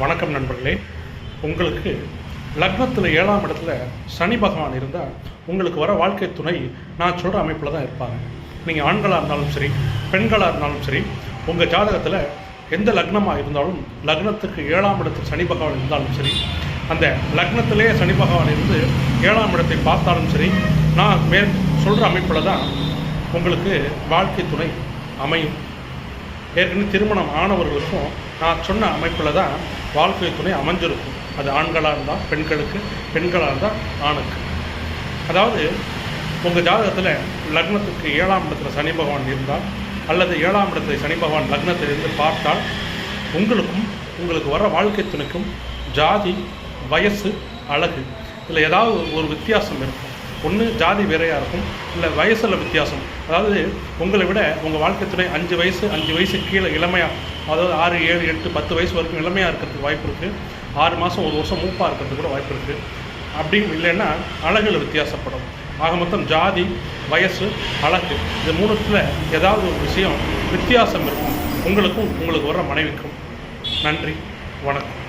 வணக்கம் நண்பர்களே. உங்களுக்கு லக்னத்தில் ஏழாம் இடத்துல சனி பகவான் இருந்தால் உங்களுக்கு வர வாழ்க்கை துணை நான் சொல்கிற அமைப்பில் தான் இருப்பாங்க. நீங்கள் ஆண்களாக இருந்தாலும் சரி பெண்களாக இருந்தாலும் சரி உங்கள் ஜாதகத்தில் எந்த லக்னமாக இருந்தாலும் லக்னத்துக்கு ஏழாம் இடத்தில் சனி பகவான் இருந்தாலும் சரி அந்த லக்னத்திலே சனி பகவான் இருந்து ஏழாம் இடத்தை பார்த்தாலும் சரி நான் மேல் சொல்கிற அமைப்பில் தான் உங்களுக்கு வாழ்க்கை துணை அமையும். ஏற்கனவே திருமணம் ஆனவர்களுக்கும் நான் சொன்ன அமைப்பில் தான் வாழ்க்கை துணை அமைஞ்சிருக்கும். அது ஆண்களாக இருந்தால் பெண்களுக்கு பெண்களாக இருந்தால் ஆணுக்கு. அதாவது உங்கள் ஜாதகத்தில் லக்னத்துக்கு ஏழாம் இடத்துல சனி பகவான் இருந்தால் அல்லது ஏழாம் இடத்துல சனி பகவான் லக்னத்திலிருந்து பார்த்தால் உங்களுக்கும் உங்களுக்கு வர வாழ்க்கை துணைக்கும் ஜாதி வயசு அழகு இதில் ஏதாவது ஒரு வித்தியாசம் இருக்கும். ஒன்று ஜாதி வேறையாக இருக்கும் இல்லை வயசில் வித்தியாசம். அதாவது உங்களை விட உங்கள் வாழ்க்கை துணை அஞ்சு வயசு அஞ்சு வயசு கீழே இளமையாக அதாவது ஆறு ஏழு எட்டு பத்து வயசு வரைக்கும் இளமையாக இருக்கிறதுக்கு வாய்ப்பு இருக்குது ஆறு மாதம் ஒரு வருஷம் மூப்பாக இருக்கிறதுக்கு கூட வாய்ப்பு இருக்குது அப்படின்னு இல்லைன்னா அழகில் வித்தியாசப்படும். ஆக மொத்தம் ஜாதி வயசு அழகு இது மூணுத்தில் ஏதாவது ஒரு விஷயம் வித்தியாசம் இருக்கும். உங்களுக்கும் உங்களுக்கு வர மனைவிக்கும். நன்றி வணக்கம்.